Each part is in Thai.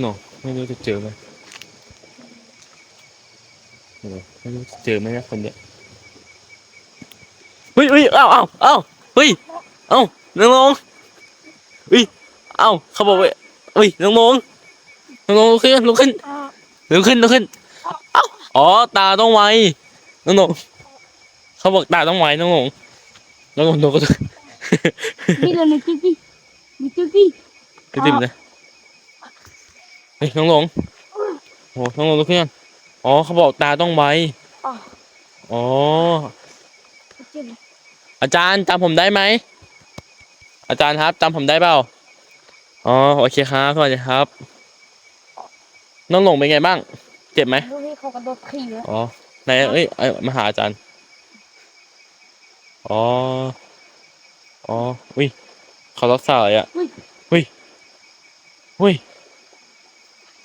หนอไม่รู้จะเจอไหมโอ้ไม่รู้จะเจอไหมนะคนเนี้ยเฮ้ยเฮ้ยเอ้าเอ้าเอ้าเฮ้ยเอ้าน้องลงเฮ้ยเอ้าเขาบอกว่าเฮ้ยน้องลงน้องลงลุกขึ้นลุกขึ้นลุกขึ้นลุกขึ้นเอ้าอ๋อตาต้องไวน้องลงเขาบอกตาต้องไวน้องลงน้องลงน้องก็ Bila nak cuci. Nak cuci. พี่ติ๋มเลยเฮ้ยน้องหลงโอ้น้องหลงลุกขึ้นก่อนอ๋อเขาบอกตาต้องไวอ๋อ อ๋อ Kecil. อาจารย์จำผมได้ไหม อาจารย์ครับจำผมได้เปล่า อ๋อโอเคครับสวัสดีครับ น้องหลงเป็นไงบ้าง เจ็บไหม Lu ni kau kedot khil. อ๋อไหนเอ้ยเอ้ยมาหาอาจารย์ อ๋อ อ๋อ อุ้ยเขารักษาอะไรอะ อุ้ย อุ้ย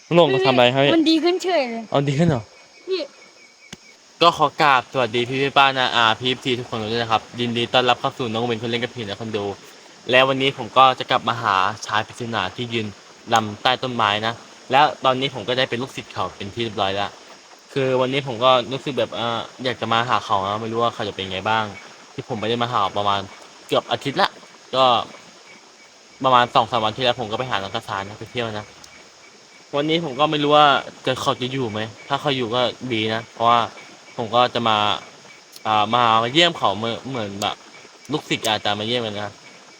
อุ้ยน้องหลงมาทำอะไรครับเนี่ยมันดีขึ้นเฉยเลยเอาดีขึ้นเหรอ พี่ ก็ขอกราบสวัสดีพี่พี่ป้านาอาพี่ทีทุกคนด้วยนะครับ ยินดีต้อนรับเข้าสู่น้องเวนคนเล่นกับผีและคนดู แล้ววันนี้ผมก็จะกลับมาหาชายปริศนาที่ยืนลำใต้ต้นไม้นะ แล้วตอนนี้ผมก็ได้เป็นลูกศิษย์เขาเป็นที่เรียบร้อยแล้ว คือวันนี้ผมก็รู้สึกแบบเอออยากจะมาหาเขานะไม่รู้ว่าเขาจะเป็นไงบ้าง ที่ผมไม่ได้มาหาประมาณเกือบอาทิตย์ละ ก็ ประมาณสองสามวันที่แล้วผมก็ไปหาน้องกระสานนะไปเที่ยวนะ วันนี้ผมก็ไม่รู้ว่าจะเขาจะอยู่ไหม ถ้าเขาอยู่ก็ดีนะ เพราะว่าผมก็จะมาอ่ามาเยี่ยมเขาเหมือนเหมือนแบบลูกศิษย์อาจารย์มาเยี่ยมกันนะ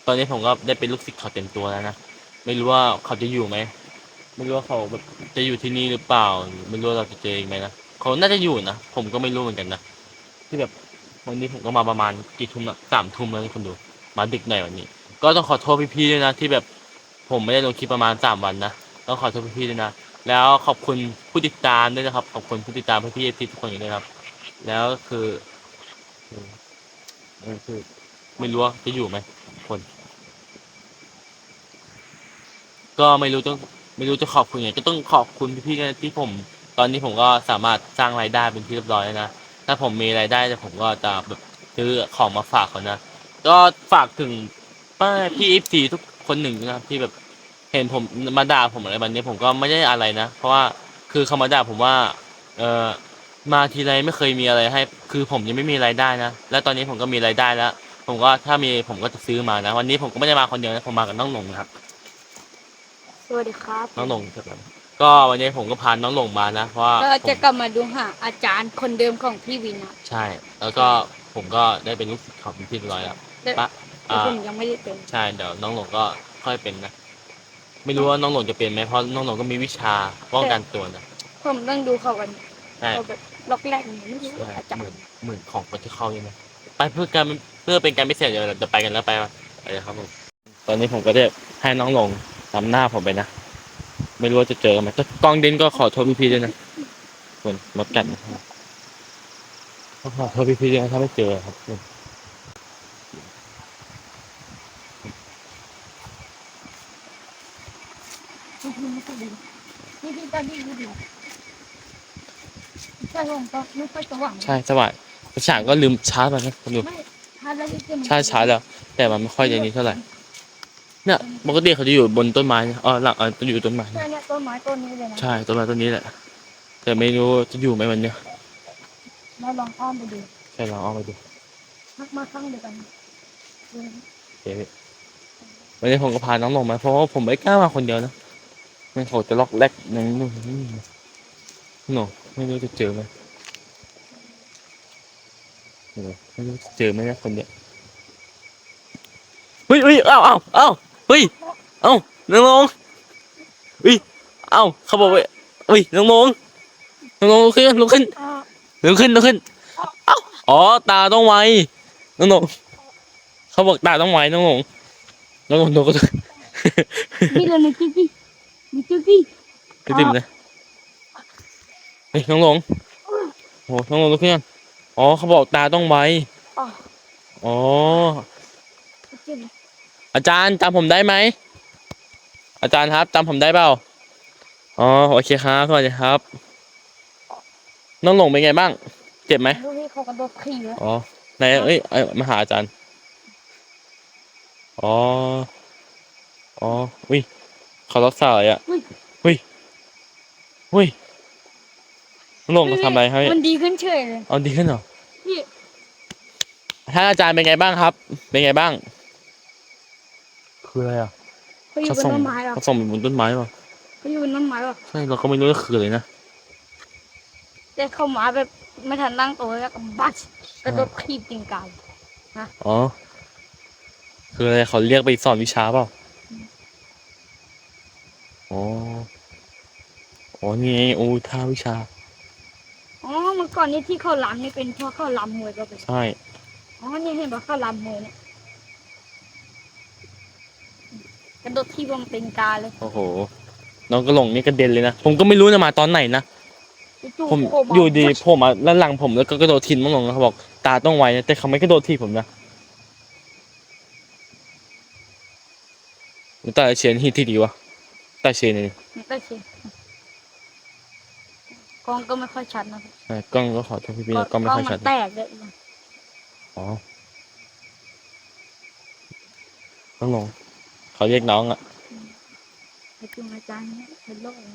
ตอนนี้ผมก็ได้เป็นลูกศิษย์เขาเต็มตัวแล้วนะ ไม่รู้ว่าเขาจะอยู่ไหม ไม่รู้ว่าเขาแบบจะอยู่ที่นี่หรือเปล่า ไม่รู้ว่าเราจะเจออีกไหมนะ เขาน่าจะอยู่นะ ผมก็ไม่รู้เหมือนกันนะ ที่แบบวันนี้ผมก็มาประมาณกี่ทุ่มละสามทุ่มแล้วคุณดู มาดึกหน่อยวันนี้ ก็ต้องขอโทษพี่ๆด้วยนะที่แบบผมไม่ได้ลงคลิปประมาณสามวันนะต้องขอโทษพี่ๆด้วยนะแล้วขอบคุณผู้ติดตามด้วยนะครับ ขอบคุณผู้ติดตามพี่ๆเอฟซีทุกคนอยู่ด้วยครับ แล้วคือคือ ไม่รู้ว่าจะอยู่ไหมคน ก็ไม่รู้ต้องไม่รู้จะขอบคุณยังไงก็ต้องขอบคุณพี่ๆนะที่ผม ตอนนี้ผมก็สามารถสร้างรายได้เป็นที่เรียบร้อยแล้วนะถ้าผมมีรายได้แต่ผมก็จะแบบซื้อของมาฝากเขานะก็ฝากถึง ป้าพี่เอฟซีทุกคนหนึ่งนะครับที่แบบเห็นผมมาด่าผมอะไรแบบนี้ผมก็ไม่ได้อะไรนะ เพราะว่าคือเขามาด่าผมว่า เออมาทีไรไม่เคยมีอะไรให้ คือผมยังไม่มีรายได้นะ แล้วตอนนี้ผมก็มีรายได้แล้ว ผมก็ถ้ามีผมก็จะซื้อมานะ วันนี้ผมก็ไม่ได้มาคนเดียวนะผมมากับน้องหลงนะครับ สวัสดีครับน้องหลงครับก็วันนี้ผมก็พาน้องหลงมานะเพราะว่าก็ผมจะกลับมาดูหาอาจารย์คนเดิมของพี่วินนะใช่ แล้วก็ผมก็ได้เป็นลูกศิษย์เขาเป็นที่เรียบร้อยแล้วแต่ปะ แต่อ่า ผมยังไม่ได้เป็น ใช่เดี๋ยวน้องหลงก็ค่อยเป็นนะ ไม่รู้ว่าน้องหลงจะเป็นไหมเพราะน้องหลงก็มีวิชาป้องกันตัวนะผมต้องดูเขากันใช่ เขาแบบล็อกแรกไม่รู้ใช่อาจารเหมือนย์เหมือนของคนที่เข้าใช่ไหมไปเพื่อการเพื่อเป็นการพิเศษเดี๋ยวเราจะไปกันแล้วไปมาไปเลยครับผมตอนนี้ผมก็ได้ให้น้องหลงนำหน้าผมไปนะ ไม่รู้ว่าจะเจอกันไหมก็กล้องเด่นก็ขอโทษพี่ๆด้วยนะส่วนมดกัดนะครับก็ขอโทษพี่ๆด้วยนะถ้าไม่เจอครับ นี่พี่ตอนนี้ดูดิใช่ผมก็ไม่ค่อยสว่างใช่สวัสดีฉากก็ลืมชาร์จไปนะคุณดูไม่ถ้าแล้วจะใช่ชาร์จแล้ว แต่มันไม่ค่อยจะนี้เท่าไหร่เนี่ยปกติเขาจะอยู่บนต้นไม้นะอ๋อหลังเออจะอยู่ต้นไม้ใช่นะเนี่ยต้นไม้ต้นนี้เลยนะใช่ต้นไม้ต้นนี้แหละ แต่ไม่รู้จะอยู่ไหมวันเนี้ยเราลองอ้อมไปดูใช่ลองเอาไปดูพักมาข้างเดียวกันโอเคพี่วันนี้ผมก็พาน้องลงมาเพราะว่าผมไม่กล้ามาคนเดียวนะ มันเขาจะล็อกแรกนั่นนู่นนี่หนูไม่รู้จะเจอไหมโอ้ไม่รู้จะเจอไหมนะคนเนี้ยเฮ้ยเฮ้ยเอ้าเอ้าเอ้าเฮ้ยเอ้าน้องลงเฮ้ยเอ้าเขาบอกว่าเฮ้ยน้องลงน้องลงลุกขึ้นลุกขึ้นลุกขึ้นลุกขึ้นเอ้าอ๋อตาต้องไวน้องลงเขาบอกตาต้องไวน้องลงน้องลงดูก็ Bila nak cuci. Nak cuci. พี่ ติ๋มเลยเฮ้ยน้องหลงโอ้น้องหลงลุกขึ้นก่อนอ๋อเขาบอกตาต้องไวอ๋ออ๋อ Kecil. อาจารย์จำผมได้ไหมอาจารย์ครับจำผมได้เปล่าอ๋อโอเคครับสวัสดีครับ น้องหลงเป็นไงบ้าง เจ็บไหม Lu ni kau kedot khil. อ๋อไหนเอ้ยเอ้ยมาหาอาจารย์อ๋ออ๋ออุ้ย เขารับสายอะอุ้ยเฮ้ยเฮ้ยน้องหลงเขาทำอะไรให้มันดีขึ้นเฉยเลยเอาดีขึ้นเหรอพี่ท่านอาจารย์เป็นไงบ้างครับ เป็นไงบ้าง คืออะไรอะเขาอยู่บนต้นไม้หรอเขาส่งไปบนต้นไม้ป่ะเขาอยู่บนต้นไม้หรอใช่เราก็ไม่รู้ว่าคืออะไรนะแต่เขามาแบบไม่ทันตั้งตัวแล้วก็บัชกระโดดขีบติงกายอ๋อ คืออะไรเขาเรียกไปสอนวิชาเปล่า อ๋อ อ๋อนี่ไงโอ้ท่าวิชา อ๋อเมื่อก่อนนี้ที่เขาลำนี่เป็นเพราะเขาลำมวยก็เป็นใช่ อ๋อนี่เห็นบอกเขาลำมวยเนี่ยกระโดดที่วงติงกาเลยโอ้โห น้องกระหลงนี่กระเด็นเลยนะ ผมก็ไม่รู้จะมาตอนไหนนะ จู่ๆผมโผล่าอยู่ดีผมอะแล้วหลังผมแล้วก็กระโดดทินน้องหลงเขาบอกตาต้องไวนะแต่เขาไม่กระโดดทีผมนะมันตาเชียนฮีที่ดีวะ ตาเชียนนี่มันก็เชียกล้องก็ไม่ค่อยชัดนะใช่กล้องก็ขอโทษพี่ๆนะกล้องไม่ค่อยชัดมันแตกเลยอ๋อน้องหลง เขาเรียกน้องอะไอ้จุงอาจารย์เนี่ยเป็นโรคอะไร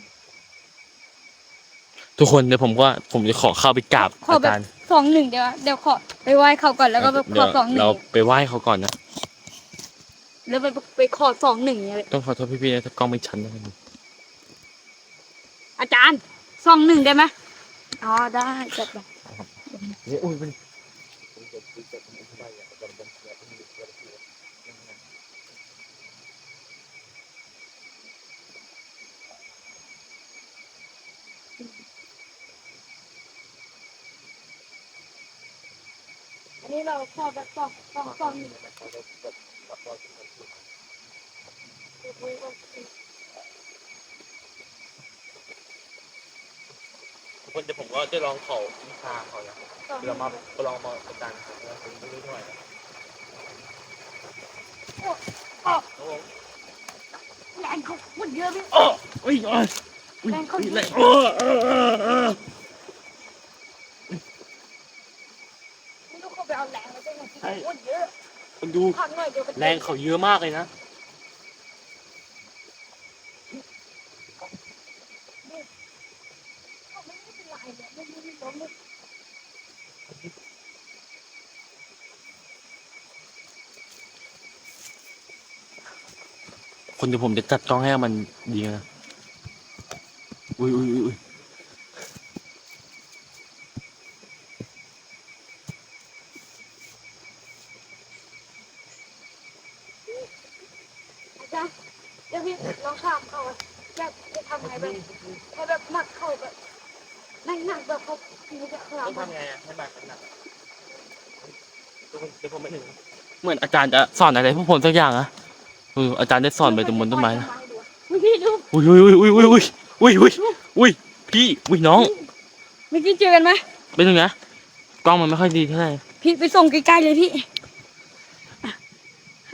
ทุกคนเดี๋ยวผมก็ผมจะขอเข้าไปกราบขออาแบบ จารย์สองหนึ่งเดี๋ยวเดี๋ยวขอไปไหว้เขาก่อนแล้วก็ไปขเดี๋อยวสองหนึ่เรางไปไหว้เขาก่อนนะ แล้วไปไปขอสองหนึ่งเนี่ยต้องขอโทษพี่ๆนะถ้ากล้องไม่ชันนะครับอาจารย์สองหนึ่งได้ไหมอ๋อได้จัดไปโอ้ยมันอันนี้เราขอแบบสองสองสองหนึ่งทุก คนเดี๋ยวผมก็จะลองขอวิชาเขานะสองเรานึ่งมาลองมาอาจารย์ครับผมไม่รู้เท่าไหร่นะอ๋อโอ้โหแรงเขาหมดเยอะพี่โอ้อุ้ยโอ้ยอุ้ยแรงเขาอุ้ยเยอะโอ้เออเออเออไม่รู้เขาไปเอาแรงมาจากไหนที่หมดเยอะคนดูพักหน่อยเดี๋ยวแรงเขาเยอะมากเลยนะ ไม่เป็นไรเนี่ยไม่ไม่ไม่ล้มเลย คนเดี๋ยวผมจะจัดกล้องให้มันดีนะอุ้ยอุ้ยอุ้ยอุ้ยอาจารย์เดี๋ยวพี่ลองถามเขาว่าจะจะทำไงแบบให้แบบหนักเข้าแบบหนักหนักแบบเขาทีนี้จะคลต้องทำไงอะให้มันหนักเดี๋ยวผมไม่ถึงเหมือนอาจารย์จะสอนอะไรพวกผมสักอย่างอะ เอออาจารย์ได้สอนไปตรงบนต้นไม้นะพี่ดูอุ้ยอุ้ยอุ้ยอุ้ยอุ้ยอุ้ยอุ้ยอุ้ยพี่อุ้ยน้องเมื่อกี้เจอกันไหมเป็นยังไงกล้องมันไม่ค่อยดีเท่าไหร่พี่ไปส่งใกล้ๆเลยพี่อะ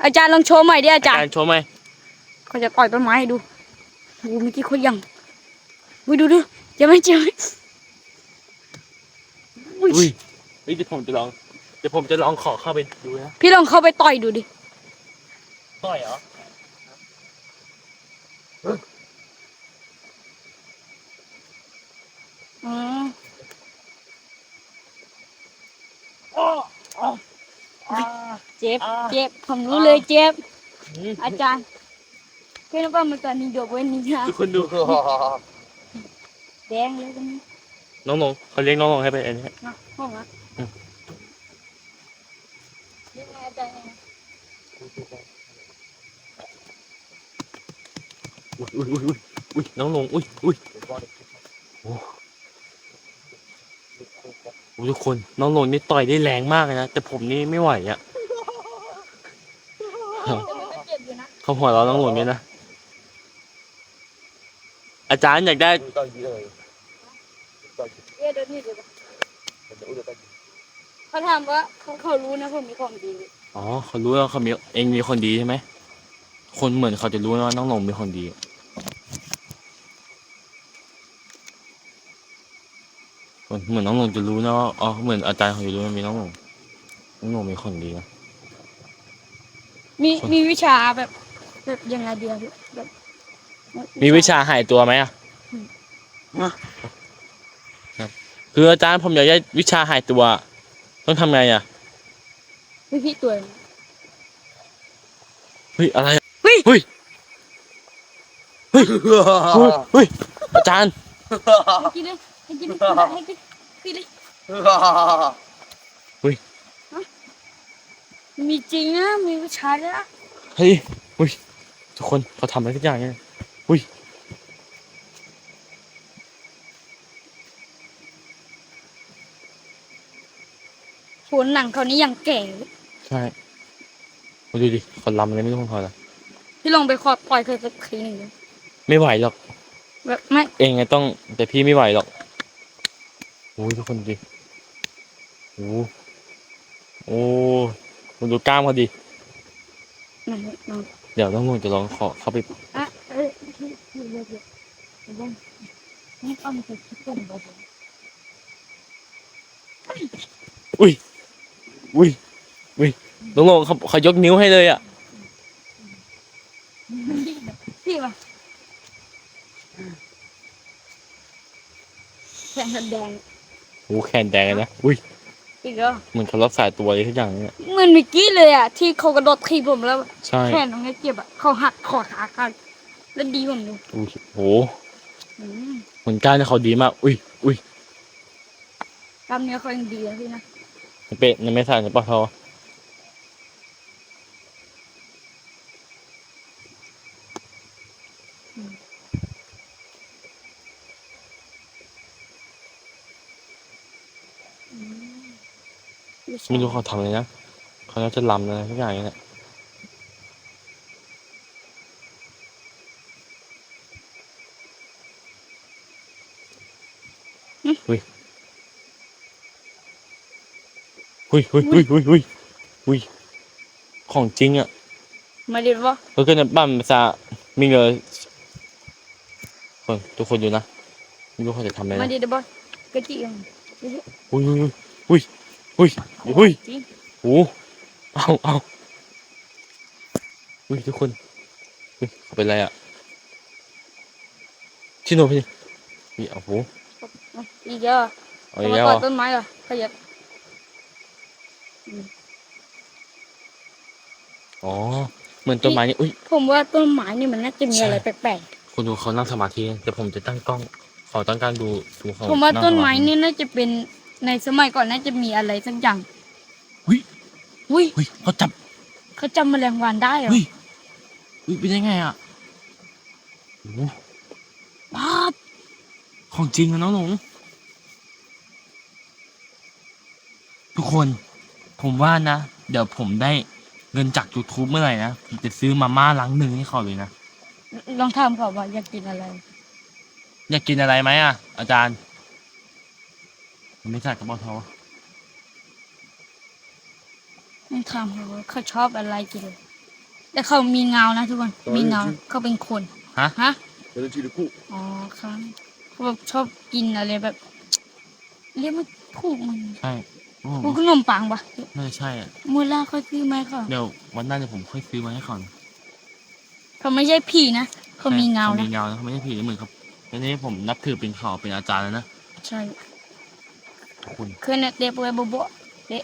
อาจารย์ลองโชว์ใหม่ดิอาอาจารจารย์ย์โชว์ไหมเขาจะต่อยต้นไม้ให้ดูดูเมื่อกี้คนยังอุ้ยดูดูเจะไม่เจอไหมอุ้อุ้ยยเฮ้ยเดี๋ยวผมจะลองเดี๋ยวผมจะลองขอเข้าไปดูนะพี่ลองเข้าไปต่อยดูดิต่อยเหรอ อ๋ออ๋ออ๋ออ่าเจ็บอ่าเจ็บ ผมรู้เลยเจ็บอืมอาจารย์เพื่อนว่ามันตอนนี้ดอกเว้นนี่นะทุกคนดู แดงเลยตรงนี้น้องลงเขาเลี้ยงน้องลงให้ไปอันนี้นะห้องอะอืมยังไงอาจารย์ยังไง อุ้ยอุ้ยอุ้ยอุ้ยอุ้ยน้องลงอุ้ยอุ้ยโอ้โหทุกคนน้องลงนี่ต่อยได้แรงมากเลยนะแต่ผมนี่ไม่ไหวอะแต่มันก็เจ็บอยู่นะเขาหัวเราะน้องลงเนี่ยนะอาจารย์อยากได้เอ๊ะเดี๋ยวนี้เดี๋ยวก่อนเขาถามว่าเขาเขารู้นะผมมีของดีอ๋อเขารู้แล้วเขามีเองมีคนดีใช่ไหมคนเหมือนเขาจะรู้นะว่าน้องลงมีคนดี เหมือนน้องลงจะรู้นะว่าอ๋อเหมือนอาจารย์เขาจะรู้ว่ามีน้องลงน้องลงมีคนดีนะ มีมีวิชาแบบ แบบยังไงเดียวแบบมีวิชาหายตัวไหมอะฮะ ครับ คืออาจารย์ผมอยากได้วิชาหายตัว ต้องทำไงอะพี่พี่ตัวเฮ้ยอะไรอะเฮ้ยเฮ้ยเฮ้ยเฮ้ยเฮ้ยอาจารย์ให้กินเลย ให้กินให้กินกินเลยมีจริงนะมีวิชาด้วยนะเฮ้ยเฮ้ยทุกคนเขาทำอะไรสักอย่างเนี่ยเฮ้ยโหหนังเขานี่ยังแก่ใช่มาดูดิเขาลำอะไรไม่รู้องเขาละพี่ลองไปขอปล่อยเคยสักทีหนึ่งดิไม่ไหวหรอกแบบไม่ เองไงต้องแต่พี่ไม่ไหวหรอก โอ้ยทุกคนดูดิโอ้โอ้คุณดูกล้ามเขาดิไม่ไม่เดี๋ยวต้องลงจะลองขอเข้าไปอะเออพี่พี่เดี๋ยวเดี๋ยวเดี๋ยวนี่เอามาใส่คิดก่อนเดี๋ยวเดี๋ยวอุ้ยอุ้ยอุ้ยลงลงเขาเขายกนิ้วให้เลยอะพี่มาแข่งแดง โอ้แขนแดงเลยนะ อุ้ยอีกแล้วเหมือนเขารักษาตัวอะไรทุกอย่างเนี่ยเหมือนเมื่อกี้เลยอะ ที่เขากระโดดทีบผมแล้ว ใช่ แขนตรงนี้เจ็บอะเขาหักคอขากันแล้วดีผมดูอุ้ยโหอืมเหมือนกล้ารเขาดีมาก อุ้ยอุ้ยกล้ามเนื้อเขายังดีนะพี่นะมันเป็นมันไม่สั่นใช่ปะเขา ไม่รู้เขาทำอะไรนะเขาน่าจะลำอะไรทุกอย่างเนี่ยอุ้ยอุ้ยอุ้ยอุ้ยอุ้ยอุ้ยอุ้ยของจริงอะมาดีป่ะแล้วก็ในบ้านภาษามีเงยคนทุกคนอยู่นะไม่รู้เขาจะทำอะไรมานะดีป่ะกระจิงอุ้ยอุ้ยอุ้ย อุ้ยอุ้ยจริงโอ้เอาเอาอุ้ยทุกคนอุ้ยเขาเป็นไรอะชิโน่พี่นี่โอ้โหอีกแล้วเอาอีกแล้วมาเหรต่ออต้นไม้เหรอขยับอ๋อเหมือนต้นไม้นี่อุ้ยผมว่าต้นไม้นี่มันน่าจะมีอะไรแปลกคุณดูเขานั่งสมาธิแต่ผมจะตั้งกล้องขอตั้งการดูดูเขาๆผมว่างต้นไม้สาธินี่น่าจะเป็น ในสมัยก่อนน่าจะมีอะไรสักอย่างอุ้ยอุ้ยอุ้ยเขาจับเขาจำแมลงวันได้เหรอเฮ้ยอุ้ยเป็นยังไงอะโอ้โหบ้าบของจริงนะน้องหลงทุกคน ผมว่านะ เดี๋ยวผมได้เงินจาก YouTube เมื่อไหร่นะ ผมจะซื้อมาม่าล้างหนึ่งให้เขาเลยนะ ลองถามเขาว่าอยากกินอะไร อยากกินอะไรไหมอะ อาจารย์ มันไม่ใส่กระเป๋าเท้าลองถามเขาว่าเขาชอบอะไรกินแต่เขามีเงานะทุกคน มีเงาเขาเป็นคน ฮะ ฮะเดี๋ยวจะดูคู่อ๋อครับเขาแบบชอบกินอะไรแบบ เรียกไม่ถูกมันใช่โอ้พวกขนมปังปะน่าจะใช่อะมูล่าเขาซื้อไหมเขาเดี๋ยววันหน้าเดี๋ยวผมค่อยซื้อมาให้เขานะเขาไม่ใช่ผีนะเขามีเงาเขานะมีเงานะเขาไม่ใช่ผีเหมือนครับทีนี้ผมนับถือเป็นเขาเป็นอาจารย์แล้วนะ ใช่ คุณเคยเนี่ยเด็กไปบบบบเด็ก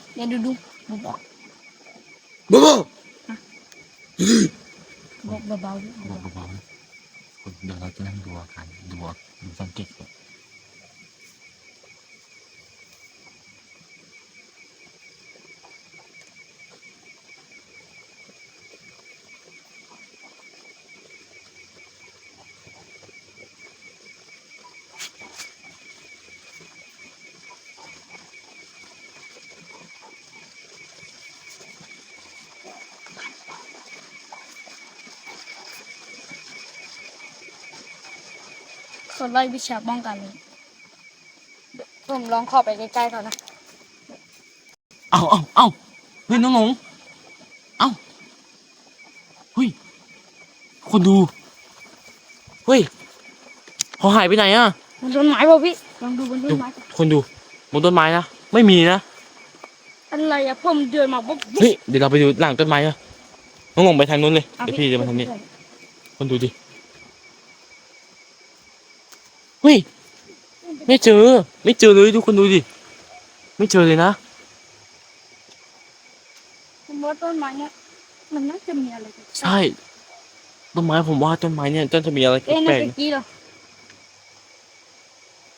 เด็กดูดูบบบ้าบบเบาๆบอกเบาๆนะคุณเดี๋ยวเราจะนั่งดูอาการดูอาดูสังเกตก่อนเขาไล่วิชาป้องกันเลยผมลองเข้าไปใกล้ๆเขานะ เอาเอาเอาเฮ้ยน้องหลงเอาเฮ้ย คนดู เฮ้ยเขาหายไปไหนอะบนต้นไม้ป่ะพี่ ลองดูบนต้นไม้ก่อนคนดูบนต้นไม้นะ ไม่มีนะ อะไรอะผมเดินมาปุ๊บเฮ้ย เดี๋ยวเราไปดูหลังต้นไม้อะน้องหลงไปทางนู้นเลยอะเดี๋ยวพี่เดินมาทางนี้ คนดูดิ เฮ้ยไม่เจอ ไม่เจอเลยทุกคนดูดิไม่เจอเลยนะผมว่าต้นไม้เนี่ยมันน่าจะมีอะไรกันใช่ต้นไม้ผมว่าต้นไม้เนี่ยต้นจะมีอะไรเอ๊ะแปนั่ลนกตะกี้เหรอๆ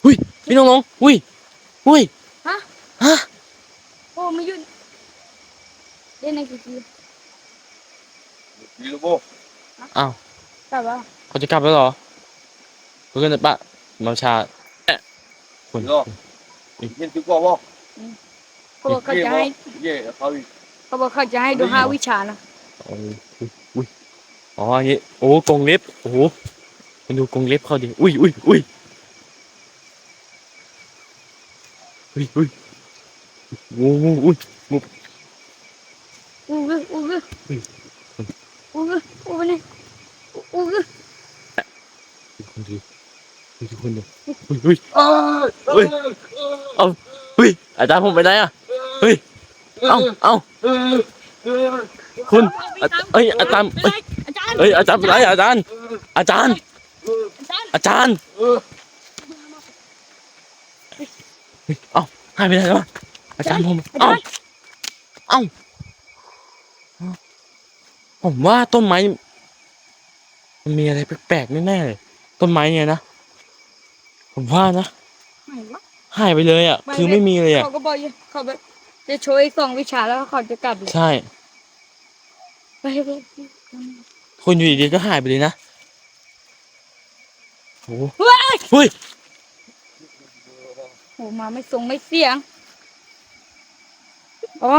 หุ้ยพี่น้องๆหุ้ยหุ้ยฮะ ฮะโอ้ไม่หยุดเอ๊ะนั่นตะกี้มีลูกโบอ้าวแต่ว่าเขาจะกลับแล้วเหรอเพื่อนปะ มาชาคนโลเห็นตุ๊กโบเขาบอกเขาจะให้เย่เขาอีกเขาบอกเขาจะให้ดูห้าวิชานะอ๋ออุ้ยอุ้ยอ๋ออันนี้โอ้กรงเล็บโอ้โหมาดูกรงเล็บเขาดิอุ้ยอุ้ยอุ้ยอุ้ยอุ้ยงูงูอุ้ยอู้กอู้กอุ้ยอู้กอู้ไปเนี่ยอู้กทุกคนดูดู ทุกคนดูอุ้ยอุ้ยเอ้ยเฮ้ยอุ้ยอาจารย์ผมไปไหนอะเฮ้ยเอ้าเอ้าเอ้ยเอ้ยคุณอะเอ้ยอาจารย์เอ้ยอาจารย์เอ้ยอาจารย์เป็นไรอาจารย์ อาจารย์ อาจารย์เออเอ้าหายไปไหนแล้ววะอาจารย์ผมเอ้าเอ้าผมว่าต้นไม้มันมีอะไรแปลกๆแน่ๆเลยต้นไม้เนี่ยนะ ผมว่านะไหนวะหายไปเลยอะไม่คือไม่มีเลยอะ เขาก็บอกอยู่เขาแบบจะโชว์อีกสองวิชาแล้วเขาจะกลับเลยใช่ ไปไปคนอยู่ดีๆก็หายไปเลยนะโอ้โหเฮ้ยเฮ้ยโหมาไม่ส่งไม่เสียง อ๋อ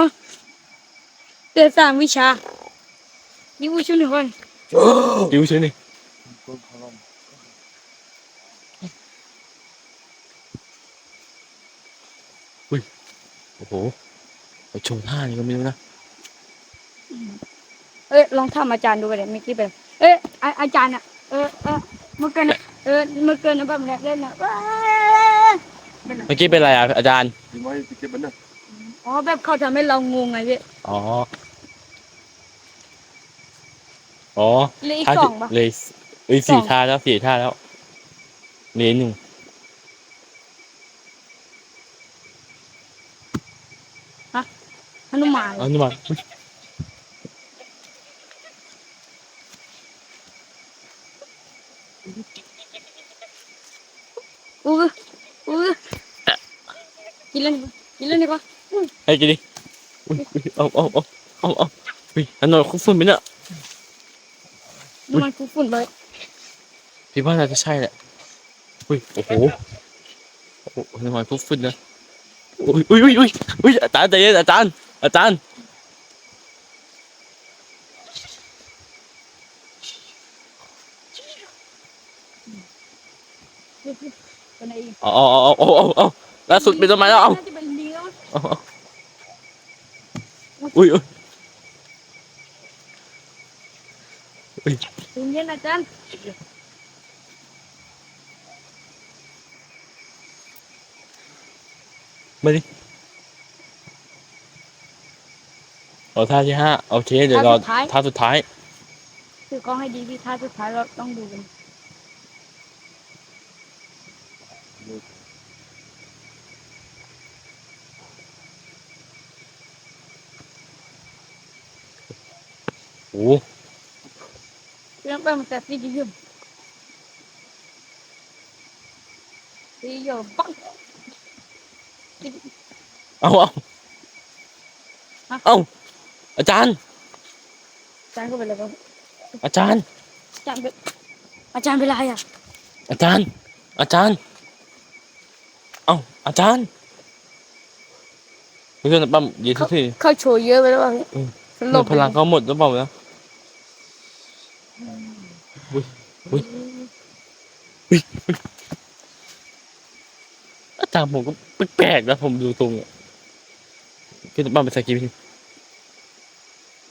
เดือนสามวิชา นี่วิชุนคน ดิวเฉยนี่ อ้โหไปโชว์ท่านี่ก็ไม่รู้นะเอ้ยลองทำอาจารย์ดูไปเลยเมื่อกี้ไปเอ้ยอาอาจารย์อะเออเออเมื่อกี้น่ะเออเมื่อกี้นะแบบเนี้ยเล่นอะว้าเป็นไรเมื่อกี้เป็นอะไรอะอาจารย์ ดีไหมไปเก็บมันนะอ๋อแบบเขาทำให้เรางงไงพี่อ๋อ อ๋อเหลยอีกท่าสที่องปะเลยเอ้ยสี่สองท่าแล้วสี่ท่าแล้วเหลือหนึ่ง ฮนุมาน เอานี่มาอุ๊ย อู้อู้กินเล่นกินเล่นดีกว่า เฮ้ยกินดิอุ้ ยอุ้ยเอาเอาเอาเอาเอาอุ้ยอันนอนคุกฝุ่นไปเนี่ยดูมันคุฝุ่นเลยพี่ว่าน่าจะใช่แหละอุ้ยโอ้โหโอ้โหอันนอนคุกฝุ่นนะอุ้ยอุ้ยอุ้ยอุ้ยอุ้ยอาจารย์ใจเย็นอาจารย์ อาจารย์เป็นไงอีกเอาเอาเอาเอาเอาเอาล่าสุดเป็นต้นไม้แล้วเอาน่าจะเป็นลิงแล้วเอาเอาอุ้ยอุ้ยถึงเย็นอาจารย์มาดิ เอาท่าที่ห้าโอเค เดี๋ยวรอท่าสุดท้าย ถือกล้องให้ดีพี่ท่าสุดท้ายเราต้องดูกันโอ้โหเรื่องไปมันแต่ซีดีอยู่ซีอยู่ปังเอาเอาเอา อาจารย์ อาจารย์ก็เป็นอะไรบ้างอาจารย์ อาจารย์เป็นอาจารย์เป็นอะไรอะอาจารย์ อาจารย์ เอาอาจารย์เพื่อนปั๊มยืนที่เขาโชว์เยอะไปแล้วป่ะพี่อืมสลบพลังเขาหมดหรือเปล่านะอาจารย์ผมก็แปลกๆนะผมดูตรงอะเพื่อนปั๊มเป็นสกิป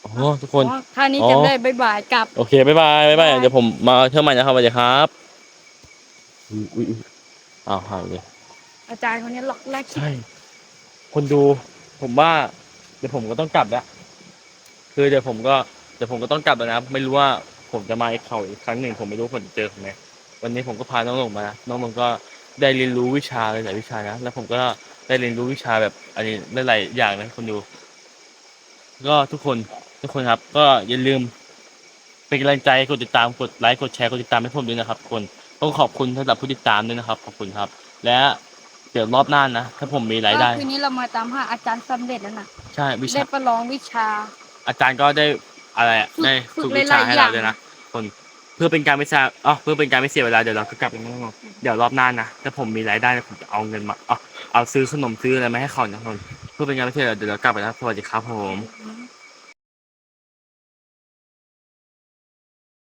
อ๋อทุกคน อ๋อท่านี้อ๋อจำได้บายบายกลับ โอเคบ๊ายบายบ๊ายบายบ๊ายบาย เดี๋ยวผมมาเที่ยวใหม่นะครับสวัสดีครับอุ้ยอุ้ยอุ้ยอ้าวหายเลย อาจารย์คนนี้ล็อกแรกใช่ คนดูผมว่า เดี๋ยวผมก็ต้องกลับแล้วคือเดี๋ยวผมก็เดี๋ยวผมก็ต้องกลับแล้วนะไม่รู้ว่าผมจะมาอีกเขาอีกครั้งหนึ่งผมไม่รู้ผมจะเจอเขาไหมวันนี้ผมก็พาน้องลงมานะน้องลงก็ได้เรียนรู้วิชาหลายๆวิชานะแล้วผมก็ได้เรียนรู้วิชาแบบอันนี้หลายๆอย่างนะคนดู ก็ทุกคน ทุกคนครับ ก็อย่าลืมเป็นกำลังใจกดติดตามกดไลค์กดแชร์กดติดตามให้ผมด้วยนะครับทุกคนต้องขอบคุณสำหรับผู้ติดตามด้วยนะครับ ขอบคุณครับ และเดี๋ยวรอบหน้านะถ้าผมมีรายได้คืนนี้เรามาตามหาอาจารย์สำเร็จแล้วนะใช่วิได้ชาประลองวิชา อาจารย์ก็ได้อะไรอะฝึกได้ฝึฝึกกวิชาหลายๆให้อย่าเรางด้วยนะคนเพื่อเป็นการไม่เสียอ๋อเพื่อเป็นการไม่เสียเวลาเดี๋ยวเราก็กลับกันแล้วเดี๋ยวรอบหน้านะถ้าผมมีรายได้ผมจะเอาเงินมาเอาเอาซื้อขนมซื้ออะไรมาให้เขานะคนเพื่อเป็นการไม่เสียเวลาเดี๋ยวเรากลับไปนะสวัสดีครับผมอื